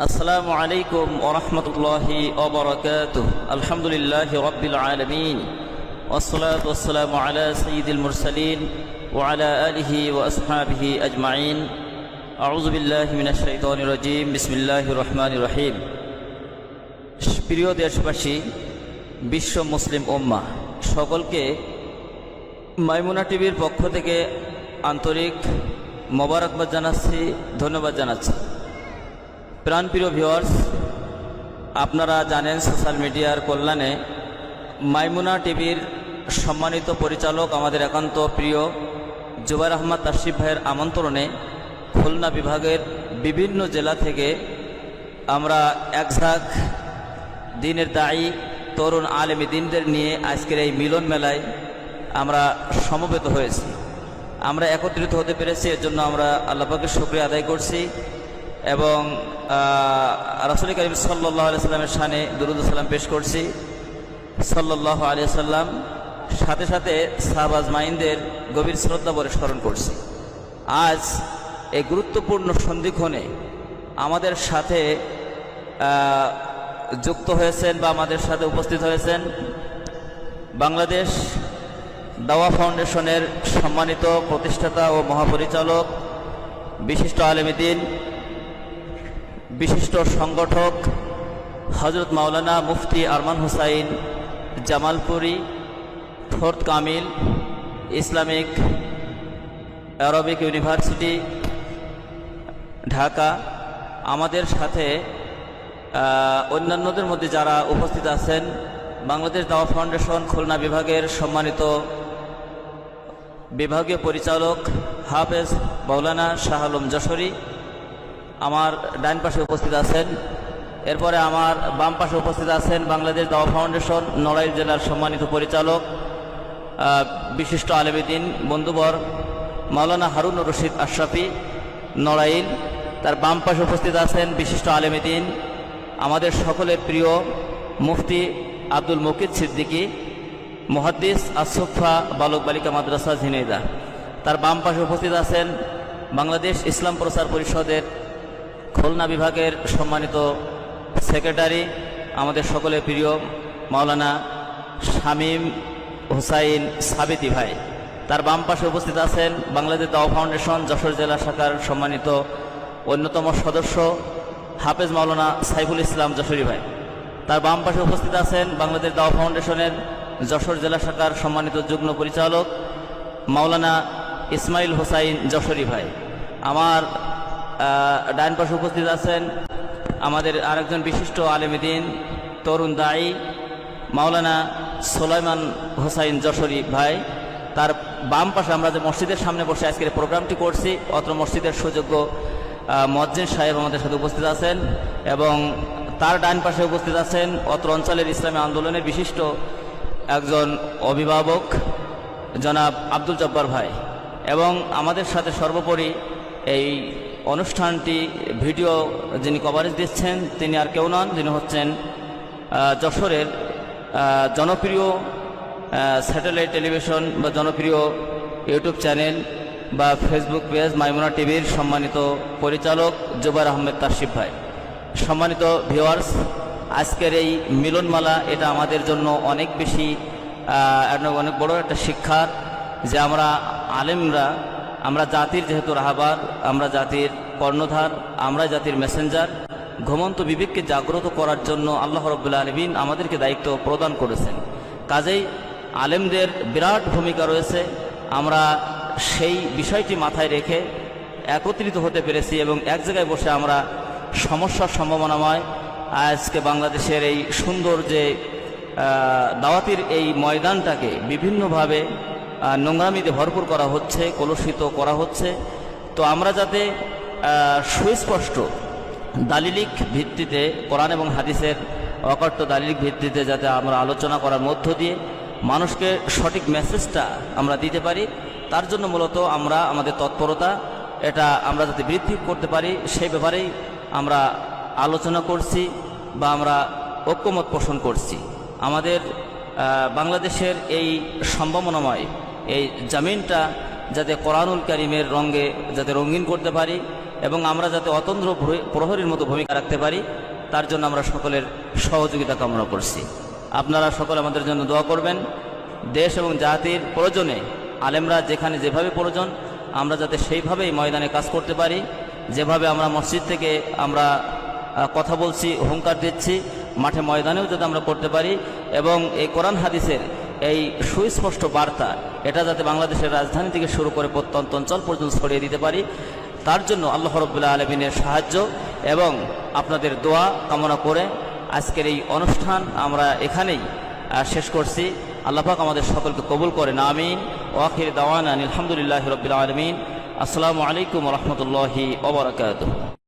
السلام عليكم ورحمة الله وبركاته الحمد لله رب العالمين والصلاة والسلام على سيد المرسلين وعلى آله وأصحابه أجمعين أعوذ بالله من الشيطان الرجيم بسم الله الرحمن الرحيم প্রিয় দেশবাসী বিশ্ব মুসলিম উম্মা সকলকে মাইমুনা টিভির পক্ষ থেকে আন্তরিক মোবারকবাদ জানাচ্ছি ধন্যবাদ জানাচ্ছি প্রাণপ্রিয় ভিওয়ার্স আপনারা জানেন সোশ্যাল মিডিয়ার কল্যাণে মাইমুনা টিভির সম্মানিত পরিচালক আমাদের একান্ত প্রিয় জুবাইর আহমদ তাশিফ ভাইয়ের আমন্ত্রণে খুলনা বিভাগের বিভিন্ন জেলা থেকে আমরা একঝাক দিনের দায়ী তরুণ আলেমী দিনদের নিয়ে আজকের এই মিলন মেলায় আমরা সমবেত হয়েছি। আমরা একত্রিত হতে পেরেছি, এর জন্য আমরা আল্লাপাকে শুক্রিয়া আদায় করছি। এবং রাসুল করিম সাল্লাহ আলিয়াল্লামের সানে দুরুদ সালাম পেশ করছি। সাল্লাহ আলিয়া সাল্লাম সাথে সাথে সাহবাজ মাইনদের গভীর শ্রদ্ধা বলে স্মরণ করছি। আজ এই গুরুত্বপূর্ণ সন্ধিক্ষণে আমাদের সাথে যুক্ত হয়েছেন বা আমাদের সাথে উপস্থিত হয়েছেন বাংলাদেশ দাওয়া ফাউন্ডেশনের সম্মানিত প্রতিষ্ঠাতা ও মহাপরিচালক বিশিষ্ট আলেমীদিন বিশিষ্ট সংগঠক Hazrat Maulana Mufti Arman Hussain, Jamalpuri, fourth Kamil, Islamic Arabic university, Dhaka. আমাদের সাথে অন্যান্যদের মধ্যে যারা উপস্থিত আছেন, বাংলাদেশ দাওয়া ফাউন্ডেশন খুলনা বিভাগের সম্মানিত বিভাগীয় পরিচালক হাফেজ মৌলানা শাহ আলম যশোরী আমার ডান পাশে উপস্থিত আছেন। এরপরে আমার বাম পাশে উপস্থিত আছেন বাংলাদেশ দাওয়া ফাউন্ডেশন, নড়াইল জেলার সম্মানিত পরিচালক বিশিষ্ট আলেমীদিন বন্ধুবর মাওলানা হারুন রশিদ আশরাফি, নড়াইল। তার বাম পাশে উপস্থিত আছেন বিশিষ্ট আলেমীদিন, আমাদের সকলের প্রিয় মুফতি আব্দুল মুকিদ সিদ্দিকী, মুহাদ্দিস আসফা বালক বালিকা মাদ্রাসা ঝিনাইদা। তার বাম পাশে উপস্থিত আছেন বাংলাদেশ ইসলাম প্রচার পরিষদের খুলনা বিভাগের সম্মানিত সেক্রেটারি, আমাদের সকলের প্রিয় মাওলানা শামীম হুসাইন সাবিতি ভাই। তার বাম পাশে উপস্থিত আছেন বাংলাদেশ দাও ফাউন্ডেশন, যশোর জেলা শাখার সম্মানিত অন্যতম সদস্য হাফেজ মাওলানা সাইফুল ইসলাম যশোরী ভাই। তার বাম পাশে উপস্থিত আছেন বাংলাদেশ দাওয়া ফাউন্ডেশনের যশোর জেলা শাখার সম্মানিত যুগ্ম পরিচালক মাওলানা ইসমাইল হোসাইন যশোরী ভাই। আমার ডান পাশে উপস্থিত আছেন আমাদের আরেকজন বিশিষ্ট আলেমীদিন তরুণ দায়ী, মাওলানা সোলাইমান হোসাইন যশোরী ভাই। তার বাম পাশে আমরা যে মসজিদের সামনে বসে আজকের প্রোগ্রামটি করছি, অত্র মসজিদের সুযোগ্য মজ্জিদ সাহেব আমাদের সাথে উপস্থিত আছেন এবং তার ডান পাশে উপস্থিত আছেন অত্র অঞ্চলের ইসলামী আন্দোলনের বিশিষ্ট একজন অভিভাবক, জনাব আব্দুল জব্বার ভাই। এবং আমাদের সাথে সর্বোপরি এই অনুষ্ঠানটি ভিডিও যিনি কভারেজ দিচ্ছেন, তিনি আর কেউ নন, যিনি হচ্ছেন যশোরের জনপ্রিয় স্যাটেলাইট টেলিভিশন বা জনপ্রিয় ইউটিউব চ্যানেল বা ফেসবুক পেজ মাইমুনা টিভির সম্মানিত পরিচালক জুবার আহমেদ তাশিফ ভাই। সম্মানিত ভিওয়ার্স আজকের এই মিলনমালা এটা আমাদের জন্য অনেক বেশি অনেক বড় একটা শিক্ষার, যে আমরা আলেমরা আমরা জাতির যেহেতু রাহাবার, আমরা জাতির কর্ণধার, আমরা জাতির মেসেঞ্জার ঘুমন্ত বিবেককে জাগ্রত করার জন্য আল্লাহ রব্বুল্লা আলমিন আমাদেরকে দায়িত্ব প্রদান করেছেন। কাজেই আলেমদের বিরাট ভূমিকা রয়েছে। আমরা সেই বিষয়টি মাথায় রেখে একত্রিত হতে পেরেছি এবং এক জায়গায় বসে আমরা সমস্যার সম্ভাবনাময়, আজকে বাংলাদেশের এই সুন্দর যে দাওয়াতির এই ময়দানটাকে বিভিন্নভাবে নোংরামিতে ভরপুর করা হচ্ছে, কলুষিত করা হচ্ছে। তো আমরা যাতে সুস্পষ্ট দালিলিক ভিত্তিতে, কোরআন এবং হাদিসের অকট্ট দালিলিক ভিত্তিতে যাতে আমরা আলোচনা করার মধ্য দিয়ে মানুষকে সঠিক মেসেজটা আমরা দিতে পারি, তার জন্য মূলত আমরা, আমাদের তৎপরতা, এটা আমরা যাতে বৃদ্ধি করতে পারি, সেই ব্যাপারেই আমরা আলোচনা করছি বা আমরা ঐক্যমত পোষণ করছি। আমাদের বাংলাদেশের এই সম্ভাবনাময় এই জামিনটা যাতে কোরআনুল করিমের রঙে যাতে রঙিন করতে পারি এবং আমরা যাতে অতন্দ্র প্রহরীর মতো ভূমিকা রাখতে পারি, তার জন্য আমরা সকলের সহযোগিতা কামনা করছি। আপনারা সকলে আমাদের জন্য দোয়া করবেন। দেশ এবং জাতির প্রয়োজনে, আলেমরা যেখানে যেভাবে প্রয়োজন, আমরা যাতে সেইভাবেই ময়দানে কাজ করতে পারি। যেভাবে আমরা মসজিদ থেকে আমরা কথা বলছি, হুঙ্কার দিচ্ছি, মাঠে ময়দানেও যাতে আমরা করতে পারি এবং এই কোরআন হাদিসের এই সুস্পষ্ট বার্তা, এটা যাতে বাংলাদেশের রাজধানী থেকে শুরু করে প্রত্যন্ত অঞ্চল পর্যন্ত ছড়িয়ে দিতে পারি, তার জন্য আল্লাহ রব্বুল্লাহ আলমিনের সাহায্য এবং আপনাদের দোয়া কামনা করে আজকের এই অনুষ্ঠান আমরা এখানেই শেষ করছি। আল্লাপাক আমাদের সকলকে কবুল করেন, আমিন। ওয়াখির দাওয়ান আলহামদুলিল্লাহ রবিল আলমিন। আসসালামু আলাইকুম রহমতুল্লাহি ওবরাকাত